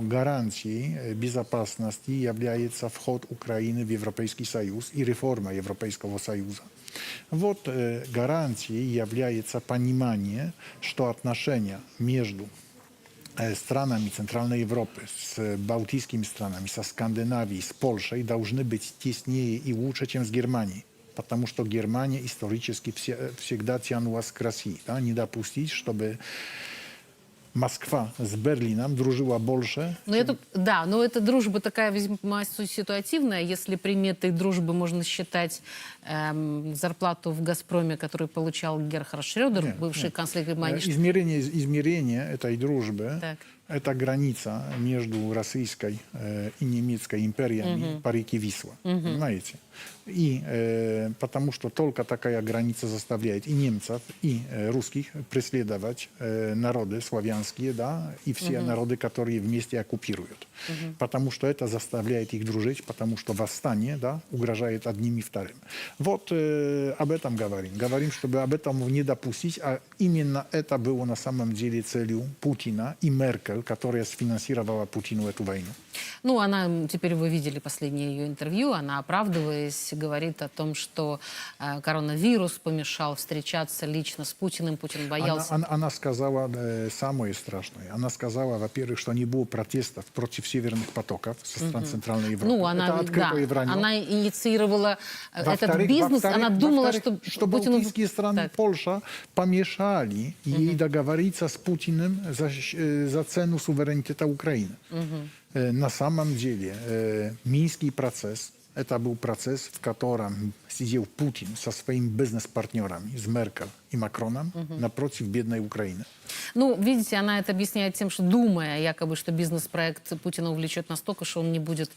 Гарантией э, безопасности является вход Украины в Европейский Союз и реформа Европейского Союза. Вот э, гарантией является понимание, что отношения между э, странами Центральной Европы, с э, балтийскими странами, со Скандинавией, с Польшей должны быть теснее и лучше, чем с Германией. Потому что Германия исторически все- э, всегда тянулась к России. Да? Не допустить, чтобы Москва с Берлином дружила больше, Ну, это, да, но эта дружба такая весьма су- ситуативная. Если приметой дружбы можно считать эм, зарплату в «Газпроме», которую получал Герхард Шрёдер, Нет, бывший нет. канцлер Э, Германии. Измерение, измерение этой дружбы Так. Это граница между Российской э, и немецкой империями по реке Висла. Понимаете? И э, потому что только такая граница заставляет и немцев, и э, русских преследовать э, народы славянские, да, и все народы, которые вместе оккупируют. Потому что это заставляет их дружить, потому что восстание да, угрожает одним и вторым. Вот э, об этом говорим. Говорим, чтобы об этом не допустить, а именно это было на самом деле целью Путина и Меркель, которая сфинансировала Путину эту войну. Ну, она, теперь вы видели последнее ее интервью, она, оправдываясь, говорит о том, что э, коронавирус помешал встречаться лично с Путиным. Путин Она, боялся. она- она сказала э, самое страшное. Она сказала, во-первых, что не было протестов против северных потоков со стран Центральной Европы. Ну, она, это да, она инициировала э, этот бизнес, она думала, что, что Путину... балтийские страны, Так. Польша, помешали ей договориться с Путиным за, э, за цену terenu suwereniteta Ukrainy. Mhm. Na samym dziele e, miński proces, e, to był proces, w którym siedział Putin ze swoimi biznespartnerami z Merkel, и Макроном, напротив бедной Украины. Ну, видите, она это объясняет тем, что думая якобы, что бизнес-проект Путина увлечет настолько, что он не будет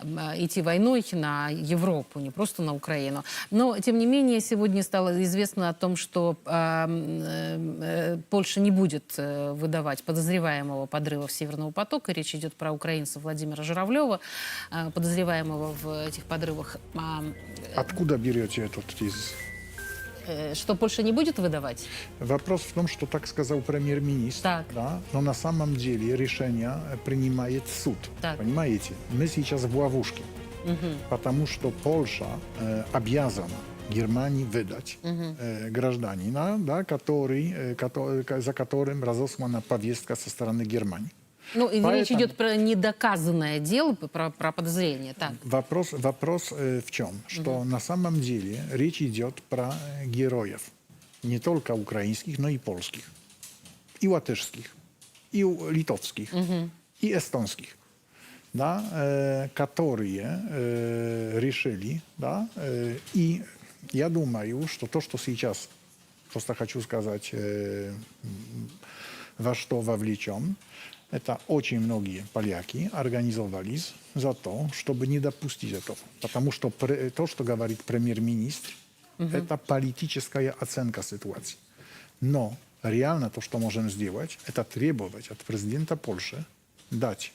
э, идти войной на Европу, не просто на Украину. Но, тем не менее, сегодня стало известно о том, что э, м, э, Польша не будет э, выдавать подозреваемого подрывов Северного потока. Речь идет про украинца Владимира Журавлева, э, подозреваемого в этих подрывах. А, Откуда берете этот тезис? э, что Польша не будет выдавать? Вопрос в том, что так сказал премьер-министр, Так. да, но на самом деле решение э, принимает суд. Так. Понимаете? Мы сейчас в ловушке, потому что Польша э, обязана Германии выдать э, гражданина, да, который, э, кото- за которым разослана повестка со стороны Германии. Ну, и речь Поэтому- идет про недоказанное дело, про, про подозрение. Так. Вопрос, вопрос э, в чем? Что на самом деле речь идет про героев. Не только украинских, но и польских. И латышских, и литовских, и эстонских. Да, э, которые э, решили, да, э, и я думаю, что то, что сейчас, просто хочу сказать, э, во что вовлечен, это очень многие поляки организовались за то, чтобы не допустить этого. Потому что пре- то, что говорит премьер-министр, это политическая оценка ситуации. Но реально то, что можем сделать, это требовать от президента Польши дать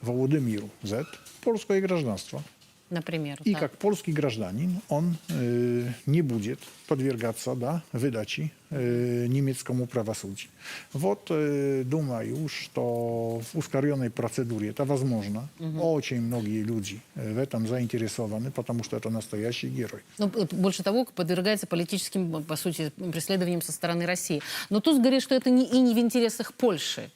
Володимиру Z польское гражданство. Например. И так. как польский гражданин он э, не будет подвергаться да, выдаче э, немецкому правосудию. Вот э, думаю, что в ускоренной процедуре это возможно. Очень многие люди э, в этом заинтересованы, потому что это настоящий герой. Ну, п- больше того, подвергается политическим, по сути, преследованиям со стороны России. Но тут говорит, что это не, и не в интересах Польши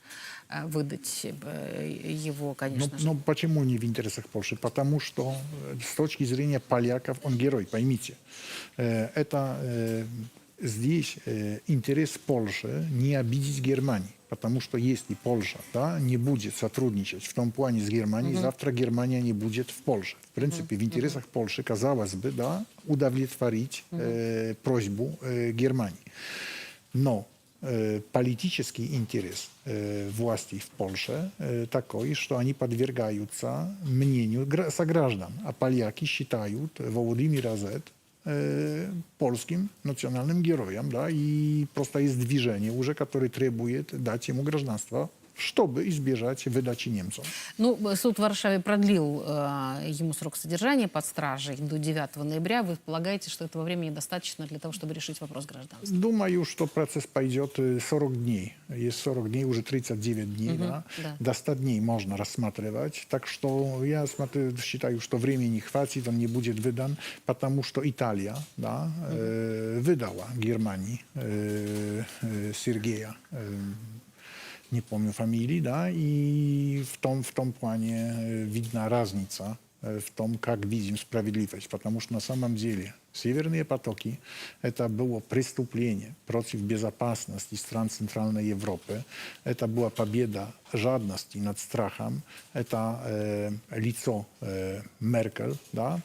выдать э, его, Но, конечно же. но почему не в интересах Польши? Потому что э, с точки зрения поляков он герой, поймите. Э, Это э, здесь э, интерес Польши не обидеть Германию. Потому что если Польша да, не будет сотрудничать в том плане с Германией, завтра Германия не будет в Польше. В принципе, в интересах Польши, казалось бы, да, удовлетворить э, просьбу э, Германии. Но э, политический интерес э, властей в Польше э, такой, что они подвергаются мнению гра- сограждан. А поляки считают Володимира Z э, польским национальным героем. Да, и просто есть движение уже, которое требует дать ему гражданство чтобы избежать выдачи немцам. Ну, э, суд в Варшаве продлил э, ему срок содержания под стражей до 9 ноября. Вы полагаете, что этого времени достаточно для того, чтобы решить вопрос гражданства? Думаю, что процесс пойдет э, 40 дней. Есть 40 дней, уже 39 дней. да? да. До 100 дней можно рассматривать. Так что я смотрю, считаю, что времени хватит, он не будет выдан, потому что Италия да, э, выдала Германии э, э, Сергея. э, не помню фамилии, да, и в том, в том плане э, видна разница э, в том, как видим справедливость, потому что на самом деле северные потоки это было преступление против безопасности стран Центральной Европы, это была победа жадности над страхом, это э, лицо э, Меркель, да,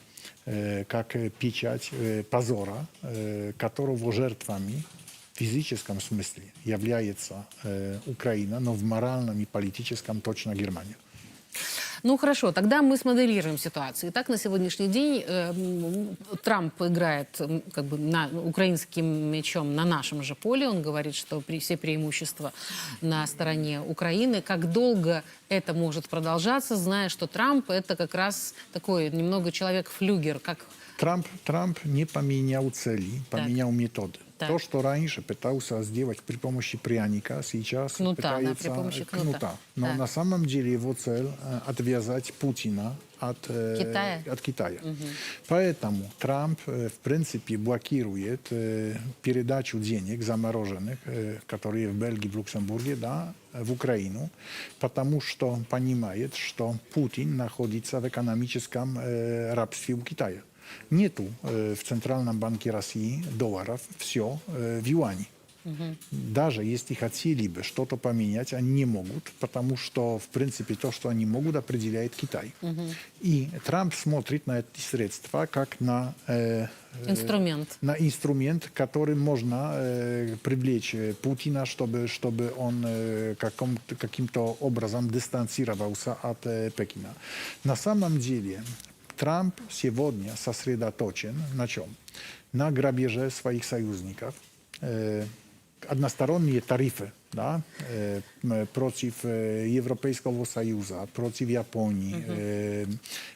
э, как э, печать э, позора, э, которого жертвами в физическом смысле является э, Украина, но в моральном и политическом точно Германия. Ну хорошо, тогда мы смоделируем ситуацию. Итак, на сегодняшний день э, Трамп играет как бы на, украинским мячом на нашем же поле. Он говорит, что при, все преимущества на стороне Украины. Как долго это может продолжаться, зная, что Трамп это как раз такой немного человек-флюгер, как Трамп, Трамп не поменял цели, поменял методы. Так. То, что раньше пытался сделать при помощи пряника, сейчас Кнута, да, пытается при помощи кнута. Но Так. на самом деле его цель э, отвязать Путина от э, Китая? От Китая. Поэтому Трамп, э, в принципе, блокирует э, передачу денег замороженных, э, которые в Бельгии, в Люксембурге, да, в Украину, потому что понимает, что Путин находится в экономическом э, рабстве у Китая. Нету э, в Центральном банке России долларов, все э, в юане. Даже если хотели бы что-то поменять, они не могут, потому что, в принципе, то, что они могут, определяет Китай. И Трамп смотрит на эти средства как на, э, э, инструмент. на инструмент, который можно э, привлечь э, Путина, чтобы, чтобы он э, каком, каким-то образом дистанцировался от э, Пекина. На самом деле Трамп сегодня сосредоточен на чем? На грабеже своих союзников. Э, односторонние тарифы да, э, м, против э, Европейского Союза, против Японии, э,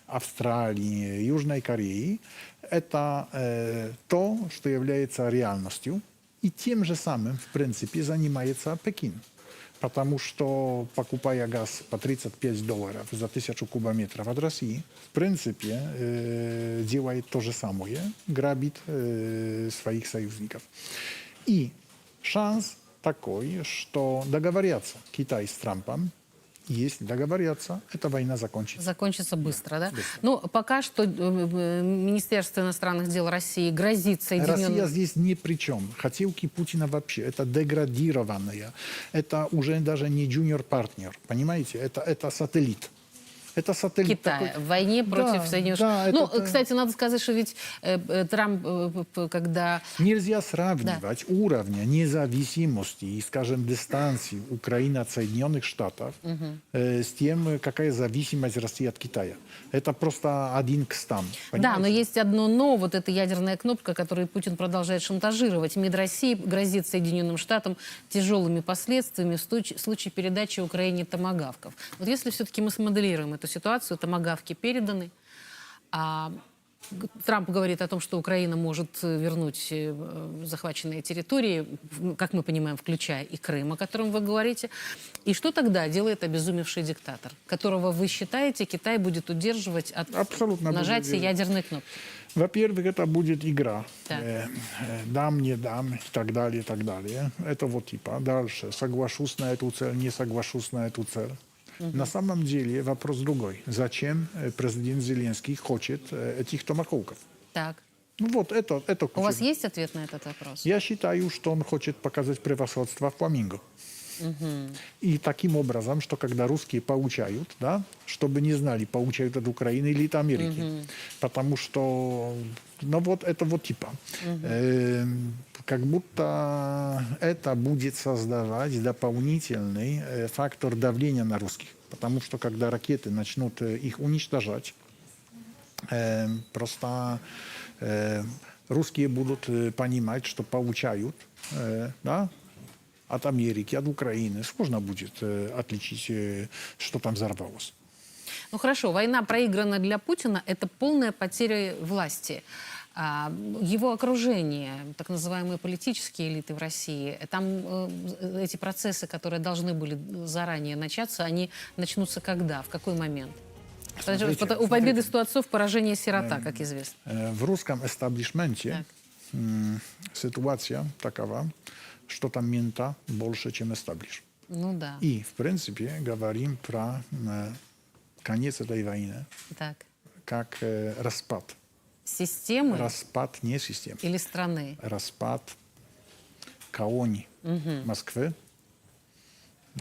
Австралии, Южной Кореи, это э, то, что является реальностью, и тем же самым, в принципе, занимается Пекин. Потому что, покупая газ по 35 долларов за тысячу кубометров от России, в принципе, э, делает то же самое, грабит э, своих союзников. И шанс такой, что договорятся Китай с Трампом, если договорятся, эта война закончится. Закончится быстро, да? Ну, пока что э, э, Министерство иностранных дел России грозит Соединенным... Россия здесь ни при чем. Хотелки Путина вообще, это деградированная. Это уже даже не джуниор-партнер, понимаете? Это, это сателлит. Это сателлит. Китая такой- в войне против Да, Соединенных да, Штатов. Ну, это- кстати, надо сказать, что ведь э, э, Трамп, э, когда Нельзя сравнивать уровня независимости и, скажем, дистанции Украины от Соединенных Штатов э, с тем, какая зависимость России от Китая. Это просто один к стам. Да, но есть одно но, вот эта ядерная кнопка, которую Путин продолжает шантажировать. МИД России грозит Соединенным Штатам тяжелыми последствиями в случае, в случае передачи Украине томагавков. Вот если все-таки мы смоделируем эту ситуацию, томагавки переданы, а Трамп говорит о том, что Украина может э, вернуть э, э, захваченные территории, как мы понимаем, включая и Крым, о котором вы говорите. И что тогда делает обезумевший диктатор, которого вы считаете, Китай будет удерживать от Абсолютно нажатия ядерной кнопки? Во-первых, это будет игра. Э, э, дам, не дам, и так далее, и так далее. Это вот типа. Дальше. Соглашусь на эту цель, не соглашусь на эту цель. На самом деле вопрос другой. Зачем э, президент Зеленский хочет э, этих томаховков? Так. Ну вот, это, это У вас ключевое. есть ответ на этот вопрос? Я считаю, что он хочет показать превосходство в И таким образом, что когда русские получают, да, чтобы не знали, получают от Украины или от Америки. Потому что, ну вот это вот типа. Эм, как будто это будет создавать дополнительный э, фактор давления на русских. Потому что когда ракеты начнут э, их уничтожать, Э, просто э, русские будут э, понимать, что получают, э, да, от Америки, от Украины, сложно будет э, отличить, э, что там взорвалось. Ну хорошо, война проиграна для Путина – это полная потеря власти. А, Его окружение, так называемые политические элиты в России, там э, эти процессы, которые должны были заранее начаться, они начнутся когда, в какой момент? Смотрите, У победы смотрите. сто отцов поражение сирота, как известно. В русском эстаблишменте Так. ситуация такова, что там мента больше, чем эстаблиш. Ну да, И, в принципе, говорим про э, конец этой войны так. как э, распад. Системы Распад не системы. или страны? Распад колоний Москвы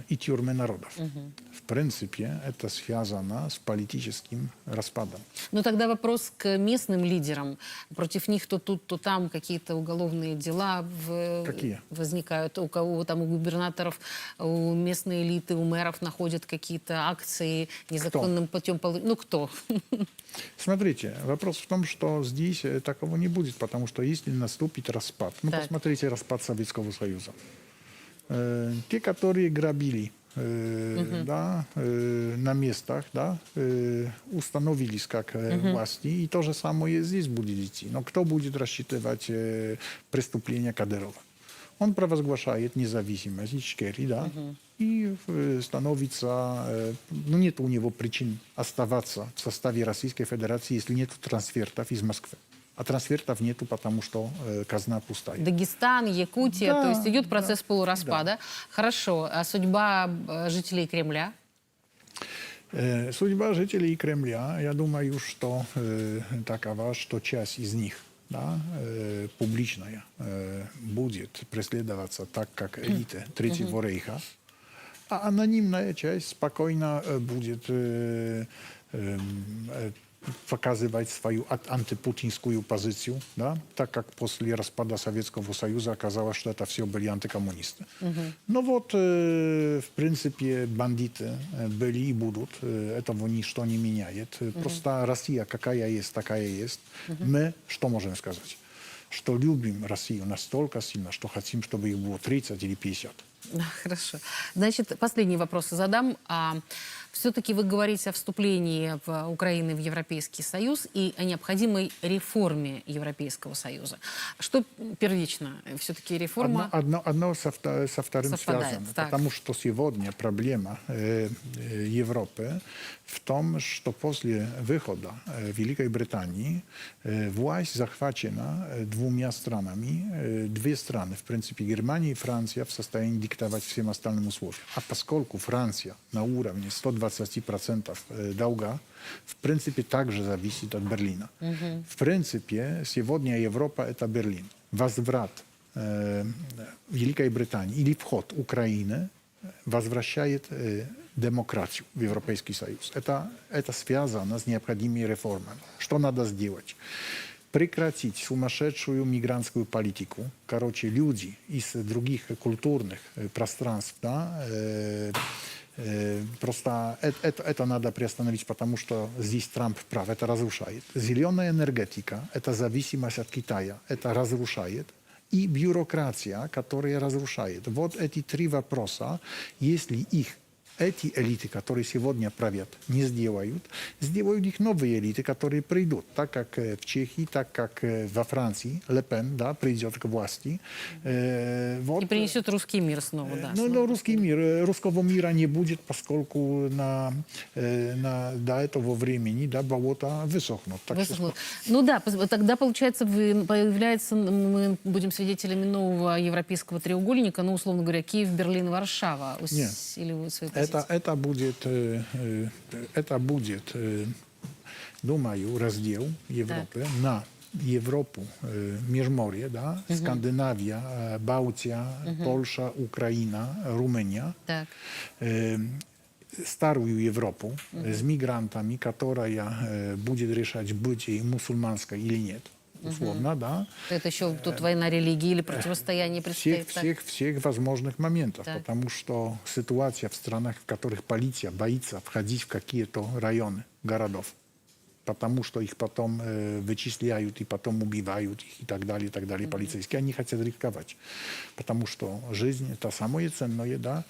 и тюрьмы народов. В принципе, это связано с политическим распадом. Ну тогда вопрос к местным лидерам. Против них то тут, то там какие-то уголовные дела в- Какие? возникают. У кого там у губернаторов, у местной элиты, у мэров находят какие-то акции незаконным путем. полу- Ну кто? Смотрите, вопрос в том, что здесь э, такого не будет, потому что если наступит распад, ну Так. посмотрите распад Советского Союза. Э, те, которые грабили э, да, э, на местах, да, э, установились как э, власти, и то же самое здесь будет идти. Но кто будет рассчитывать э, преступления Кадырова? Он провозглашает независимость Ичкерии, да, и э, становится, э, ну нет у него причин оставаться в составе Российской Федерации, если нет трансфертов из Москвы. А трансфертов нету, потому что э, казна пустая. Дагестан, Якутия, Да, то есть идет процесс полураспада. Хорошо, а судьба э, жителей Кремля? Э, Судьба жителей Кремля, я думаю, что э, такова, что часть из них да, э, публичная э, будет преследоваться так, как элита Третьего Рейха, а анонимная часть спокойно э, будет э, эм, э, показывать свою антипутинскую позицию, да, так как после распада Советского Союза оказалось, что это все были антикоммунисты. Но вот, э, в принципе, бандиты э, были и будут, э, этого ничто не меняет. Э, Просто Россия какая есть, такая есть. Мы что можем сказать? Что любим Россию настолько сильно, что хотим, чтобы их было 30 или 50. Да, Хорошо. Значит, последний вопрос задам. А, все-таки вы говорите о вступлении в Украины в Европейский Союз и о необходимой реформе Европейского Союза. Что первично? Все-таки реформа... Одно, одно, одно со, со вторым Совпадает, связано. так. Потому что сегодня проблема э, э, Европы в том, что после выхода э, Великой Британии э, власть захвачена э, двумя странами. Э, две страны, в принципе, Германия и Франция, в состоянии диктовать всем остальным условия. А поскольку Франция на уровне 120% э, долга, в принципе, также зависит от Берлина. В принципе, сегодня Европа – это Берлин. Возврат э, Великой Британии или вход Украины возвращает э, демократию в Европейский Союз. Это, это связано с необходимыми реформами. Что надо сделать? Прекратить сумасшедшую мигрантскую политику. Короче, люди из других культурных э, пространств, да, э, э, просто это, это, это надо приостановить, потому что здесь Трамп прав, это разрушает. Зеленая энергетика, это зависимость от Китая, это разрушает и бюрократия, которая разрушает. Вот эти три вопроса, если их эти элиты, которые сегодня правят, не сделают, сделают их новые элиты, которые придут, так как э, в Чехии, так как э, во Франции, Ле Пен, да, придет к власти. Э, вот, И принесет русский мир снова, да. ну, снова. но русский мир, э, русского мира не будет, поскольку на, э, на, до этого времени да, болота высохнут. Так что Высохнут. Ну да, тогда, получается, появляется, мы будем свидетелями нового европейского треугольника, ну, условно говоря, Киев, Берлин, Варшава усиливают свои позиции. Это, это будет, э, э, это будет, э, думаю, раздел Европы на Европу, э, Межморье, да, Скандинавия, э, Балтия, Польша, Украина, Румыния. Так. э, старую Европу э, с мигрантами, которая э, будет решать, быть ей мусульманской или нет, условно, да, Это еще тут война религии или противостояние всех, предстоит. так? всех, всех возможных моментов, Так. потому что ситуация в странах, в которых полиция боится входить в какие-то районы городов. потому что их потом э, вычисляют и потом убивают их и так далее, и так далее, полицейские, они хотят рисковать, потому что жизнь это самое ценное, да,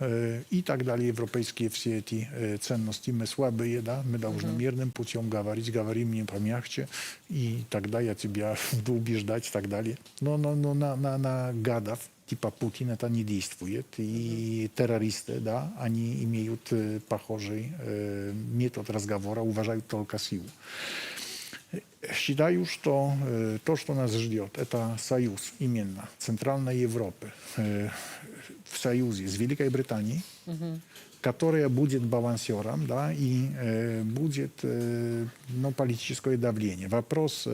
э, и так далее, европейские все эти э, ценности, мы слабые, да, мы должны мирным путем говорить, говори мне помягче, и тогда я тебя буду убеждать и так далее. Но, но, но на, на, на гадов типа Путин это не действует. И террористы, да, они имеют э, похожий э, метод разговора, уважают только силу. Считаю, что э, то, что нас ждет, это союз именно Центральной Европы в союзе с Великой Британией, которая будет балансером, да, и будет ну, политическое давление. Вопрос,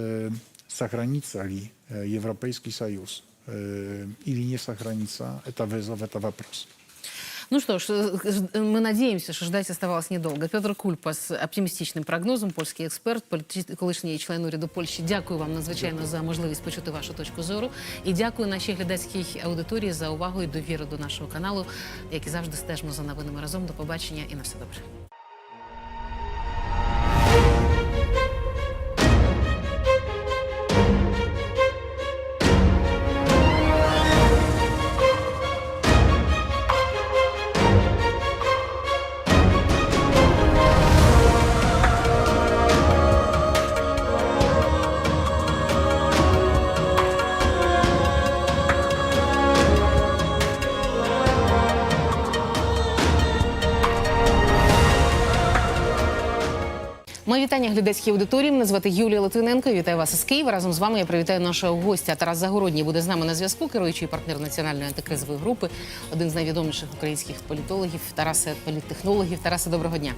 сохранится ли Европейский Союз или не сохранится, это вызов, это вопрос. Ну что ж, э, ж- мы надеемся, что ждать оставалось недолго. Петр Кульпа з оптимістичним прогнозом, польський експерт, політичний колишній член уряду Польщі. Дякую вам надзвичайно за можливість почути вашу точку зору. І дякую нашій глядацькій аудиторії за увагу і довіру до нашого каналу, як і завжди стежимо за новинами разом. До побачення і на все добре. Вітання глядацькій аудиторії. Мене звати Юлія Литвиненко. Вітаю вас із Києва. Разом з вами я привітаю нашого гостя Тарас Загородній. Буде з нами на зв'язку, керуючий партнер національної антикризової групи, один з найвідоміших українських політологів, Тарасе політтехнологів. Тарасе, доброго дня.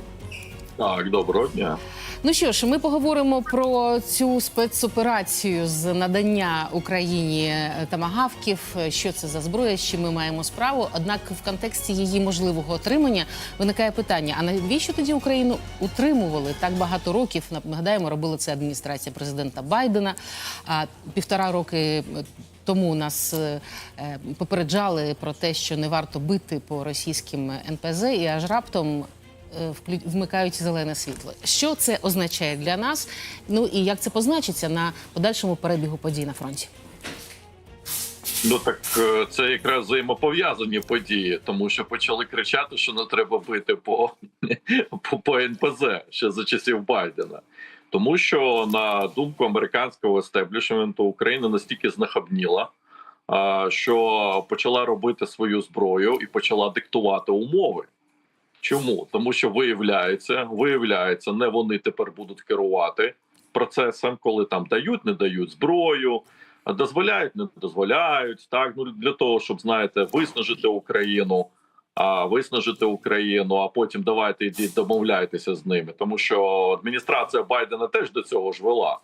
Так, доброго дня. Ну що ж, ми поговоримо про цю спецоперацію з надання Україні е, тамагавків. Що це за зброя, чим ми маємо справу. Однак в контексті її можливого отримання виникає питання: а навіщо тоді Україну утримували так багато років? Нагадаємо, робила це адміністрація президента Байдена. А півтора роки. е, Тому нас е, попереджали про те, що не варто бити по російським НПЗ, і аж раптом вмикають зелене світло. Що це означає для нас? Ну і як це позначиться на подальшому перебігу подій на фронті? Ну так е, це якраз взаємопов'язані події, тому що почали кричати, що не треба бити по, по, по НПЗ ще за часів Байдена. Тому що на думку американського естеблішменту Україна настільки знахабніла, що почала робити свою зброю і почала диктувати умови. Чому? Тому що виявляється, виявляється, не вони тепер будуть керувати процесом, коли там дають, не дають зброю, дозволяють, не дозволяють. Так ну для того, щоб знаєте, виснажити Україну, а виснажити Україну, а потім давайте йдіть, домовляйтеся з ними. Тому що адміністрація Байдена теж до цього ж вела.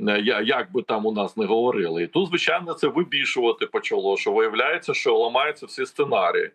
Е, Я як би там у нас не говорили, і тут звичайно це вибішувати почало. Що виявляється, що ламаються всі сценарії.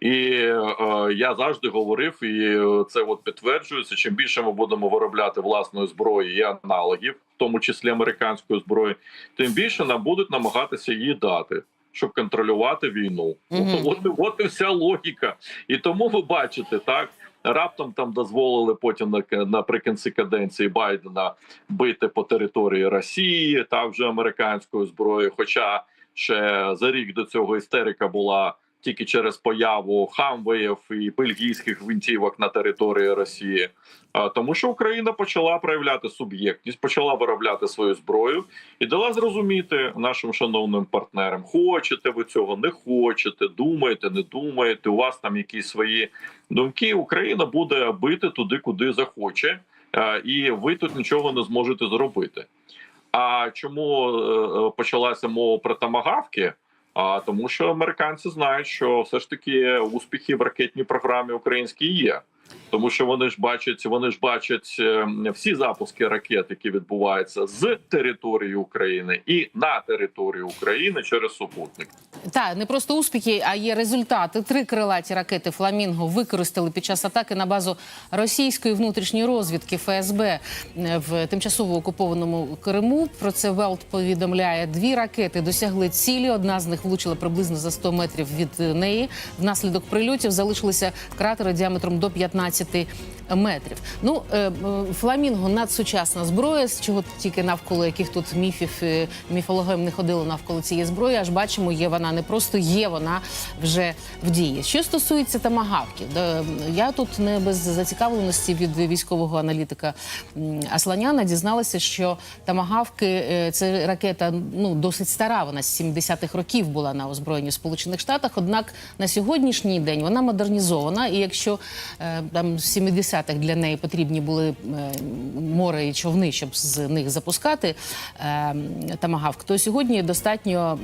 І е, я завжди говорив, і е, це от підтверджується. Чим більше ми будемо виробляти власної зброї і аналогів, в тому числі американської зброї, тим більше нам будуть намагатися її дати, щоб контролювати війну. Мгм. От, от, от і вся логіка. І тому ви бачите, так раптом там дозволили потім на наприкінці каденції Байдена бити по території Росії, так вже американською зброєю. Хоча ще за рік до цього істерика була тільки через появу хамвеїв і бельгійських гвинтівок на території Росії. А, Тому що Україна почала проявляти суб'єктність, почала виробляти свою зброю і дала зрозуміти нашим шановним партнерам: хочете ви цього, не хочете, думаєте, не думаєте. У вас там якісь свої думки. Україна буде бити туди, куди захоче, і ви тут нічого не зможете зробити. А чому е, е, почалася мова про тамагавки? А тому, що американці знають, що все ж таки успіхи в ракетній програмі українській є. Тому що вони ж бачать, вони ж бачать е, всі запуски ракет, які відбуваються з території України і на території України через супутник. Так, не просто успіхи, а є результати. Три крилаті ракети Фламінго використали під час атаки на базу російської внутрішньої розвідки ФСБ е, в тимчасово окупованому Криму. Про це Велт повідомляє. Дві ракети досягли цілі. Одна з них влучила приблизно за 100 метрів від неї. Внаслідок прильотів залишилися кратери діаметром до 15 15 метрів. Ну, е, фламінго надсучасна зброя, з чого тільки навколо яких тут міфів е, міфологів не ходили навколо цієї зброї. Аж бачимо, є вона не просто є, вона вже в дії. Що стосується тамагавків, я тут не без зацікавленості від військового аналітика Асланяна дізналася, що тамагавки е, це ракета ну досить стара. Вона з 70-х років була на озброєнні в Сполучених Штатах. Однак на сьогоднішній день вона модернізована. І якщо е, там в 70-х для неї потрібні були е, море і човни, щоб з них запускати е, тамагавк, то сьогодні достатньо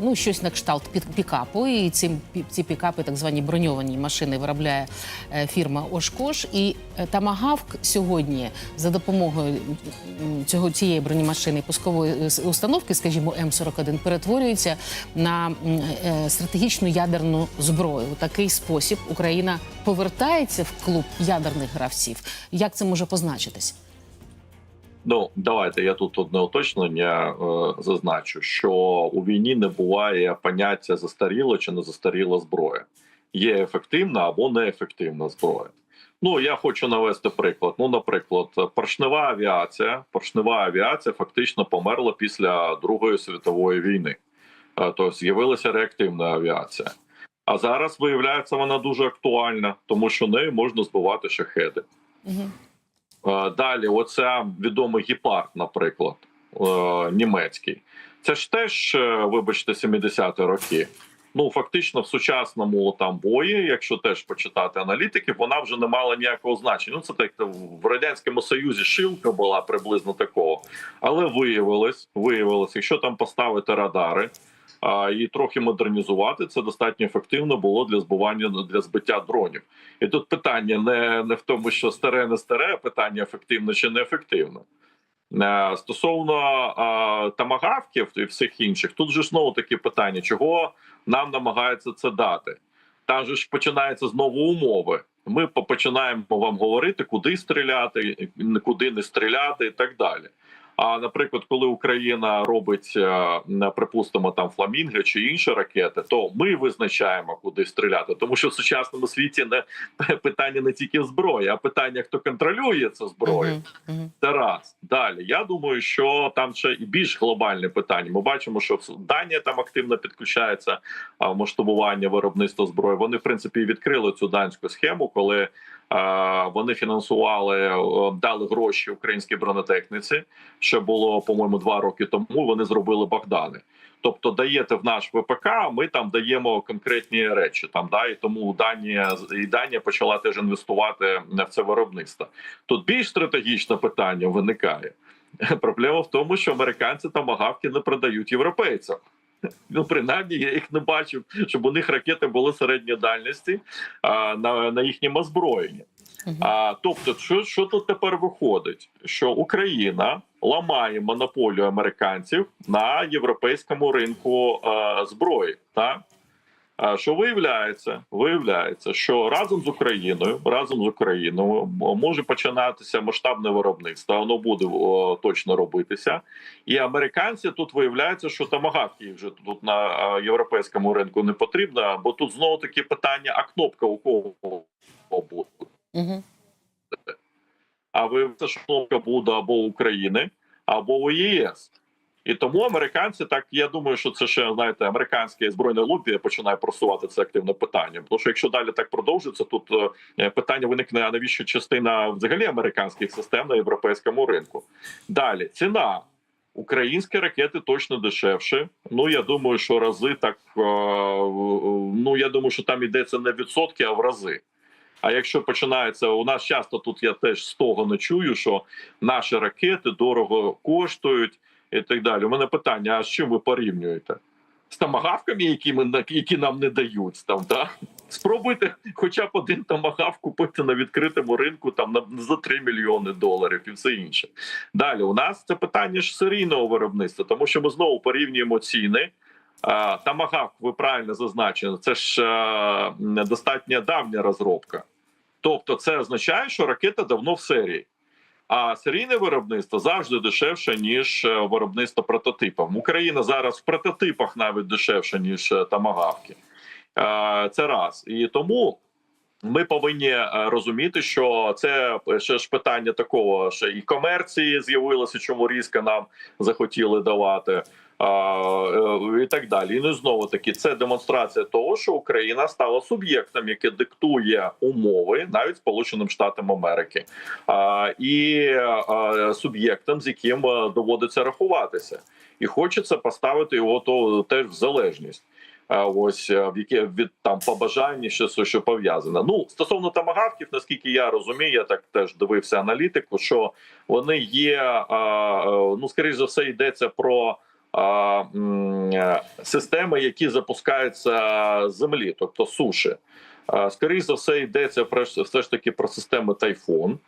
ну щось на кшталт пікапу. І ці, ці пікапи, так звані броньовані машини, виробляє е, фірма Ошкош. І тамагавк сьогодні за допомогою цього цієї бронемашини пускової установки, скажімо, М41, перетворюється на стратегічну ядерну зброю. У такий спосіб Україна повертається в клуб ядерних гравців. Як це може позначитись? Ну давайте я тут одне уточнення е, зазначу, що у війні не буває поняття застаріла чи не застаріла зброя. Є ефективна або неефективна зброя. Ну я хочу навести приклад. Ну, наприклад, поршнева авіація, поршнева авіація фактично померла після Другої світової війни. Тобто з'явилася реактивна авіація. А зараз виявляється, вона дуже актуальна, тому що нею можна збивати шахеди. Угу. Далі, оце відомий гепард, наприклад, е, німецький. Це ж теж, е, вибачте, 70-ті роки. Ну, фактично, в сучасному там бої, якщо теж почитати аналітиків, вона вже не мала ніякого значення. Ну, це так в радянському союзі шилка була приблизно такого. Але виявилось, виявилось, якщо там поставити радари і трохи модернізувати, це достатньо ефективно було для збивання для збиття дронів. І тут питання не, не в тому, що старе не старе, а питання ефективно чи неефективно. Е, Стосовно е, тамагавків і всіх інших, тут же знову таке питання, чого нам намагаються це дати. Там же ж починаються знову умови. Ми починаємо вам говорити, куди стріляти, куди не стріляти, і так далі. А наприклад, коли Україна робить, е, припустимо, там фламінги чи інші ракети, то ми визначаємо, куди стріляти. Тому що в сучасному світі не питання не тільки в зброї, а питання, хто контролює цю зброю. Угу. Це раз. Далі. Я думаю, що там ще і більш глобальне питання. Ми бачимо, що Данія там активно підключається масштабування виробництва зброї. Вони, в принципі, відкрили цю данську схему, коли вони фінансували, дали гроші українській бронетехніці. Ще було, по-моєму, два роки тому. Вони зробили Богдани. Тобто даєте в наш ВПК, ми там даємо конкретні речі. Там да і тому Данія і Данія почала теж інвестувати в це виробництво. Тут більш стратегічне питання виникає. Проблема в тому, що американці там агавки не продають європейцям. Ну, принаймні, я їх не бачив, щоб у них ракети були середньої дальності а, на, на їхньому озброєнні. А, тобто, що, що тут тепер виходить? Що Україна ламає монополію американців на європейському ринку а, зброї. Так? А що виявляється? Виявляється, що разом з Україною, разом з Україною може починатися масштабне виробництво. Воно буде о, точно робитися. І американці тут виявляється, що тамагавки вже тут на європейському ринку не потрібно, бо тут знову таки питання: а кнопка у кого буде? Угу. А виявиться, що кнопка буде або України, або у ЄС. І тому американці так я думаю, що це ще знаєте, американське збройне лобі починає просувати це активне питання. Тому що якщо далі так продовжиться, тут е, питання виникне а навіщо частина взагалі американських систем на європейському ринку. Далі ціна. Українські ракети точно дешевше. Ну я думаю, що рази так. е, Ну я думаю, що там йдеться не відсотки, а в рази. А якщо починається, у нас часто тут я теж з того не чую, що наші ракети дорого коштують і так далі. У мене питання: а з чим ви порівнюєте? З тамагавками, які ми які нам не дають там, да? Спробуйте хоча б один тамагав купити на відкритому ринку там на за 3 мільйони доларів і все інше. Далі у нас це питання ж серійного виробництва, тому що ми знову порівнюємо ціни. А, Тамагавк, ви правильно зазначили, це ж е, достатньо давня розробка. Тобто, це означає, що ракета давно в серії. А серійне виробництво завжди дешевше, ніж е, виробництво прототипом. Україна зараз в прототипах навіть дешевше, ніж е, тамагавки. Е, Це раз. І тому ми повинні е, розуміти, що це ще ж питання такого, що і комерції з'явилося, чому різко нам захотіли давати. Е, і так далі. І ну знову таки це демонстрація того, що Україна стала суб'єктом, який диктує умови навіть Сполученим Штатам Америки, і суб'єктом, з яким е, доводиться рахуватися, і хочеться поставити його то теж в залежність. Ось е, в яке від там побажання, що що пов'язане. Ну стосовно тамагавків, наскільки я розумію, я так теж дивився аналітику, що вони є ну скоріш за все йдеться про. е, Системи, які запускаються з землі, тобто суші, А, скоріш за все йдеться все ж таки про системи тайфун.